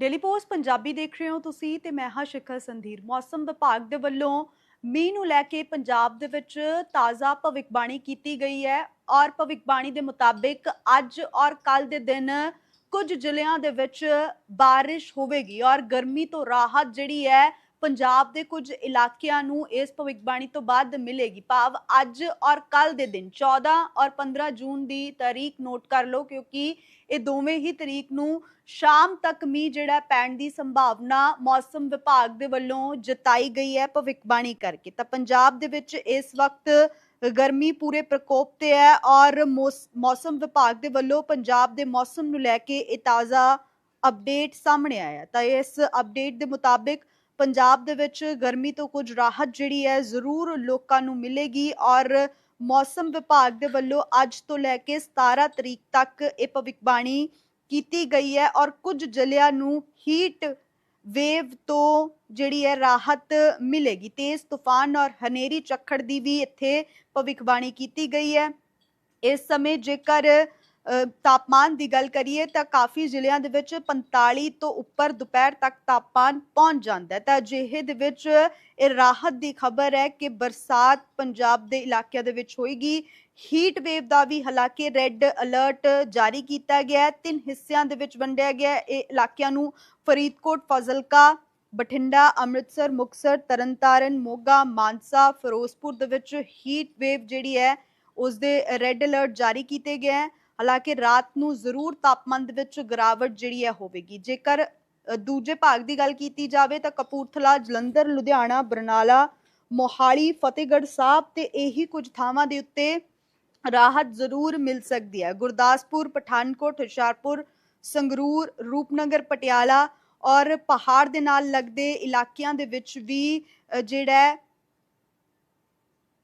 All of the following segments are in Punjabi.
ਡੇਲੀ ਪੋਸਟ ਪੰਜਾਬੀ ਦੇਖ ਰਹੇ ਹੋ ਤੁਸੀਂ ਤੇ ਮੈਂ ਹਾਂ ਸ਼ਿਖਰ ਸੰਧੀਰ। ਮੌਸਮ ਵਿਭਾਗ ਦੇ ਵੱਲੋਂ ਮੀਂਹ ਨੂੰ ਲੈ ਕੇ ਪੰਜਾਬ ਦੇ ਵਿੱਚ ਤਾਜ਼ਾ ਭਵਿੱਖਬਾਣੀ ਕੀਤੀ ਗਈ ਹੈ ਔਰ ਭਵਿੱਖਬਾਣੀ ਦੇ ਮੁਤਾਬਿਕ ਅੱਜ ਔਰ ਕੱਲ ਦੇ ਦਿਨ ਕੁਝ ਜ਼ਿਲ੍ਹਿਆਂ ਦੇ ਵਿੱਚ ਬਾਰਿਸ਼ ਹੋਵੇਗੀ ਔਰ ਗਰਮੀ ਤੋਂ ਰਾਹਤ ਜਿਹੜੀ ਹੈ ਪੰਜਾਬ ਦੇ ਕੁਝ ਇਲਾਕਿਆਂ ਨੂੰ ਇਸ ਭਵਿੱਖਬਾਣੀ ਤੋਂ ਬਾਅਦ ਮਿਲੇਗੀ ਭਾਵ ਅੱਜ ਔਰ ਕੱਲ ਦੇ ਦਿਨ। 14 ਔਰ 15 ਜੂਨ ਦੀ ਤਾਰੀਖ ਨੋਟ ਕਰ ਲਓ ਕਿਉਂਕਿ ਇਹ ਦੋਵੇਂ ਹੀ ਤਰੀਕ ਨੂੰ ਸ਼ਾਮ ਤੱਕ ਮੀਂਹ ਜਿਹੜਾ ਪੈਣ ਦੀ ਸੰਭਾਵਨਾ ਮੌਸਮ ਵਿਭਾਗ ਦੇ ਵੱਲੋਂ ਜਤਾਈ ਗਈ ਹੈ ਭਵਿੱਖਬਾਣੀ ਕਰਕੇ। ਤਾਂ ਪੰਜਾਬ ਦੇ ਵਿੱਚ ਇਸ ਵਕਤ ਗਰਮੀ ਪੂਰੇ ਪ੍ਰਕੋਪ ਤੇ ਹੈ ਔਰ ਮੌਸ- ਮੌਸਮ ਵਿਭਾਗ ਦੇ ਵੱਲੋਂ ਪੰਜਾਬ ਦੇ ਮੌਸਮ ਨੂੰ ਲੈ ਕੇ ਇਹ ਤਾਜ਼ਾ ਅਪਡੇਟ ਸਾਹਮਣੇ ਆਇਆ ਤਾਂ ਇਸ ਅਪਡੇਟ ਦੇ ਮੁਤਾਬਿਕ ਪੰਜਾਬ ਦੇ ਵਿੱਚ ਗਰਮੀ ਤੋਂ ਕੁਝ ਰਾਹਤ ਜਿਹੜੀ ਹੈ ਜ਼ਰੂਰ ਲੋਕਾਂ ਨੂੰ ਮਿਲੇਗੀ ਔਰ ਮੌਸਮ ਵਿਭਾਗ ਦੇ ਵੱਲੋਂ ਅੱਜ ਤੋਂ ਲੈ ਕੇ 17 ਤਰੀਕ ਤੱਕ ਇਹ ਭਵਿੱਖਬਾਣੀ ਕੀਤੀ ਗਈ ਹੈ ਔਰ ਕੁਝ ਜ਼ਿਲ੍ਹਿਆਂ ਨੂੰ ਹੀਟ ਵੇਵ ਤੋਂ ਜਿਹੜੀ ਹੈ ਰਾਹਤ ਮਿਲੇਗੀ। ਤੇਜ਼ ਤੂਫਾਨ ਔਰ ਹਨੇਰੀ ਚੱਖੜ ਦੀ ਵੀ ਇੱਥੇ ਭਵਿੱਖਬਾਣੀ ਕੀਤੀ ਗਈ ਹੈ। ਇਸ ਸਮੇਂ ਜੇਕਰ ਤਾਪਮਾਨ ਦੀ ਗੱਲ ਕਰੀਏ ਤਾਂ ਕਾਫੀ ਜ਼ਿਲ੍ਹਿਆਂ ਦੇ ਵਿੱਚ 45 ਤੋਂ ਉੱਪਰ ਦੁਪਹਿਰ ਤੱਕ ਤਾਪਮਾਨ ਪਹੁੰਚ ਜਾਂਦਾ ਹੈ। ਤਾਂ ਅਜਿਹੇ ਦੇ ਵਿੱਚ ਇਹ ਰਾਹਤ ਦੀ ਖਬਰ ਹੈ ਕਿ ਬਰਸਾਤ ਪੰਜਾਬ ਦੇ ਇਲਾਕਿਆਂ ਦੇ ਵਿੱਚ ਹੋਏਗੀ। ਹੀਟ ਵੇਵ ਦਾ ਵੀ ਹਾਲਾਂਕਿ ਰੈੱਡ ਅਲਰਟ ਜਾਰੀ ਕੀਤਾ ਗਿਆ ਹੈ। ਤਿੰਨ ਹਿੱਸਿਆਂ ਦੇ ਵਿੱਚ ਵੰਡਿਆ ਗਿਆ ਹੈ। ਇਹ ਇਲਾਕਿਆਂ ਨੂੰ ਫਰੀਦਕੋਟ, ਫਾਜ਼ਿਲਕਾ, ਬਠਿੰਡਾ, ਅੰਮ੍ਰਿਤਸਰ, ਮੁਕਤਸਰ, ਤਰਨਤਾਰਨ, ਮੋਗਾ, ਮਾਨਸਾ, ਫਿਰੋਜ਼ਪੁਰ ਦੇ ਵਿੱਚ ਹੀਟ ਵੇਵ ਜਿਹੜੀ ਹੈ ਉਸ ਦੇ ਰੈੱਡ ਅਲਰਟ ਜਾਰੀ ਕੀਤੇ ਗਏ ਹੈ। ਹਾਲਾਂਕਿ ਰਾਤ ਨੂੰ ਜ਼ਰੂਰ ਤਾਪਮਾਨ ਦੇ ਵਿੱਚ ਗਿਰਾਵਟ ਜਿਹੜੀ ਹੈ ਹੋਵੇਗੀ। ਜੇਕਰ ਦੂਜੇ ਭਾਗ ਦੀ ਗੱਲ ਕੀਤੀ ਜਾਵੇ ਤਾਂ ਕਪੂਰਥਲਾ, ਜਲੰਧਰ, ਲੁਧਿਆਣਾ, ਬਰਨਾਲਾ, ਮੋਹਾਲੀ, ਫਤਿਹਗੜ੍ਹ ਸਾਹਿਬ ਤੇ ਇਹੀ ਕੁਝ ਥਾਵਾਂ ਦੇ ਉੱਤੇ ਰਾਹਤ ਜ਼ਰੂਰ ਮਿਲ ਸਕਦੀ ਹੈ। ਗੁਰਦਾਸਪੁਰ, ਪਠਾਨਕੋਟ, ਹੁਸ਼ਿਆਰਪੁਰ, ਸੰਗਰੂਰ, ਰੂਪਨਗਰ, ਪਟਿਆਲਾ ਔਰ ਪਹਾੜ ਦੇ ਨਾਲ ਲੱਗਦੇ ਇਲਾਕਿਆਂ ਦੇ ਵਿੱਚ ਵੀ ਜਿਹੜਾ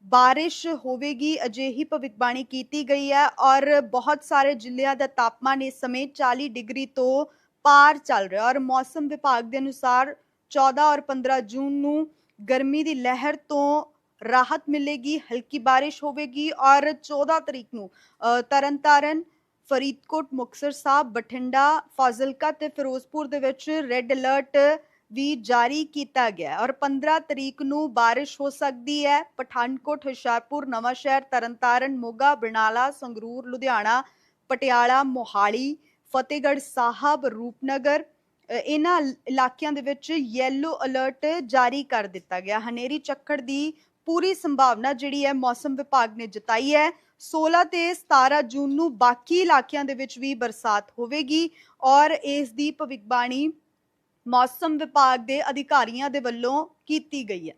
ਬਾਰਿਸ਼ ਹੋਵੇਗੀ, ਅਜਿਹੀ ਭਵਿੱਖਬਾਣੀ ਕੀਤੀ ਗਈ ਹੈ ਔਰ ਬਹੁਤ ਸਾਰੇ ਜ਼ਿਲ੍ਹਿਆਂ ਦਾ ਤਾਪਮਾਨ ਇਸ ਸਮੇਂ 40 ਡਿਗਰੀ ਤੋਂ ਪਾਰ ਚੱਲ ਰਿਹਾ ਔਰ ਮੌਸਮ ਵਿਭਾਗ ਦੇ ਅਨੁਸਾਰ 14 ਔਰ 15 ਜੂਨ ਨੂੰ ਗਰਮੀ ਦੀ ਲਹਿਰ ਤੋਂ ਰਾਹਤ ਮਿਲੇਗੀ, ਹਲਕੀ ਬਾਰਿਸ਼ ਹੋਵੇਗੀ ਔਰ 14 ਤਰੀਕ ਨੂੰ ਤਰਨਤਾਰਨ, ਫਰੀਦਕੋਟ, ਮੁਕਤਸਰ ਸਾਹਿਬ, ਬਠਿੰਡਾ, ਫਾਜ਼ਿਲਕਾ ਤੇ ਫਿਰੋਜ਼ਪੁਰ ਦੇ ਵਿੱਚ ਰੈੱਡ ਅਲਰਟ ਵੀ ਜਾਰੀ ਕੀਤਾ ਗਿਆ ਔਰ 15 ਤਰੀਕ ਨੂੰ ਬਾਰਿਸ਼ ਹੋ ਸਕਦੀ ਹੈ। ਪਠਾਨਕੋਟ, ਹੁਸ਼ਿਆਰਪੁਰ ਨਵਾਂ ਤਰਨਤਾਰਨ, ਮੋਗਾ, ਬਰਨਾਲਾ, ਸੰਗਰੂਰ, ਲੁਧਿਆਣਾ, ਪਟਿਆਲਾ, ਮੋਹਾਲੀ, ਫਤਿਹਗੜ੍ਹ ਸਾਹਿਬ, ਰੂਪਨਗਰ ਇਹਨਾਂ ਇਲਾਕਿਆਂ ਦੇ ਵਿੱਚ ਯੈਲੋ ਅਲਰਟ ਜਾਰੀ ਕਰ ਦਿੱਤਾ ਗਿਆ। ਹਨੇਰੀ ਚੱਕੜ ਦੀ ਪੂਰੀ ਸੰਭਾਵਨਾ ਜਿਹੜੀ ਹੈ ਮੌਸਮ ਵਿਭਾਗ ਨੇ ਜਤਾਈ ਹੈ। 16 ਤੇ 17 ਜੂਨ ਨੂੰ ਬਾਕੀ ਇਲਾਕਿਆਂ ਦੇ ਵਿੱਚ ਵੀ ਬਰਸਾਤ ਹੋਵੇਗੀ ਔਰ ਇਸ ਦੀ ਭਵਿੱਖਬਾਣੀ ਮੌਸਮ ਵਿਭਾਗ ਦੇ ਅਧਿਕਾਰੀਆਂ ਦੇ ਵੱਲੋਂ ਕੀਤੀ ਗਈ ਹੈ।